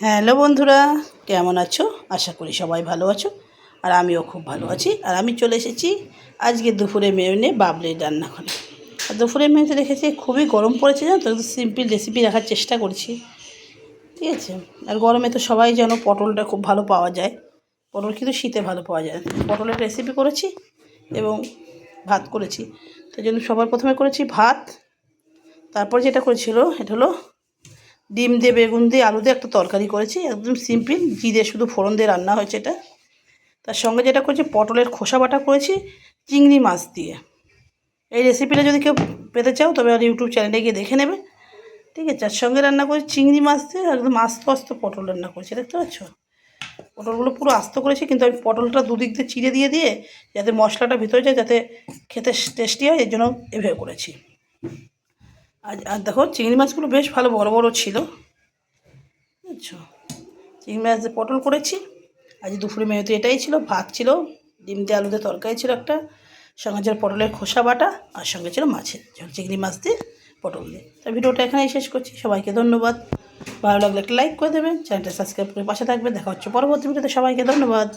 Hello বন্ধুরা, কেমন আছো? আশা করি সবাই ভালো আছো, আর আমিও খুব ভালো আছি। আর আমি চলে এসেছি আজকে দুপুরে মেয়নে বাবলির রান্নাঘরে। আর দুপুরে মেনুতে দেখেছি খুবই গরম পড়েছে, জানো তো? সিম্পল রেসিপি রাখার চেষ্টা করছি। ঠিক আছে? আর গরমে তো সবাই জানো পটলটা খুব ভালো পাওয়া যায়। পটল কিন্তু শীতে ভালো পাওয়া যায়। পটলের রেসিপি করেছি এবং ভাত করেছি। তাই জন্য সবার প্রথমে করেছি ভাত। তারপর যেটা করেছিল, এটা হলো ডিম দিয়ে, বেগুন দিয়ে, আলু দিয়ে একটা তরকারি করেছি, একদম সিম্পল। জিরে শুধু ফোড়ন দিয়ে রান্না হয়েছে এটা। তার সঙ্গে যেটা করেছি, পটলের খোসা বাটা করেছি, চিংড়ি মাছ দিয়ে। এই রেসিপিটা যদি কেউ পেতে চাও, তবে আর ইউটিউব চ্যানেলে গিয়ে দেখে নেবে। ঠিক আছে, তার সঙ্গে রান্না করেছি চিংড়ি মাছ দিয়ে একদম আস্ত আস্ত পটল রান্না করেছি, দেখতে পাচ্ছ? পটলগুলো পুরো আস্ত করেছি, কিন্তু আমি পটলটা দুদিক দিয়ে চিড়ে দিয়ে দিয়ে, যাতে মশলাটা ভিতরে যায়, যাতে খেতে টেস্টি হয়, এর জন্য এভাবে করেছি। আর আর দেখো, চিংড়ি মাছগুলো বেশ ভালো, বড় বড় ছিল। বুঝছ চিংড়ি মাছ পটল করেছি। আজ দুপুরে মেয়েতে এটাই ছিল, ভাত ছিল, ডিম দিয়ে আলুতে তরকারি ছিল একটা, সঙ্গে ছিল পটলের খোসা বাটা, আর সঙ্গে ছিল মাছের ঝোল, চিংড়ি মাছ দিয়ে পটল দিয়ে। তো ভিডিওটা এখানেই শেষ করছি, সবাইকে ধন্যবাদ। ভালো লাগলে একটা লাইক করে দেবেন, চ্যানেলটা সাবস্ক্রাইব করে পাশে থাকবে দেখা হচ্ছে পরবর্তী ভিডিওতে, সবাইকে ধন্যবাদ।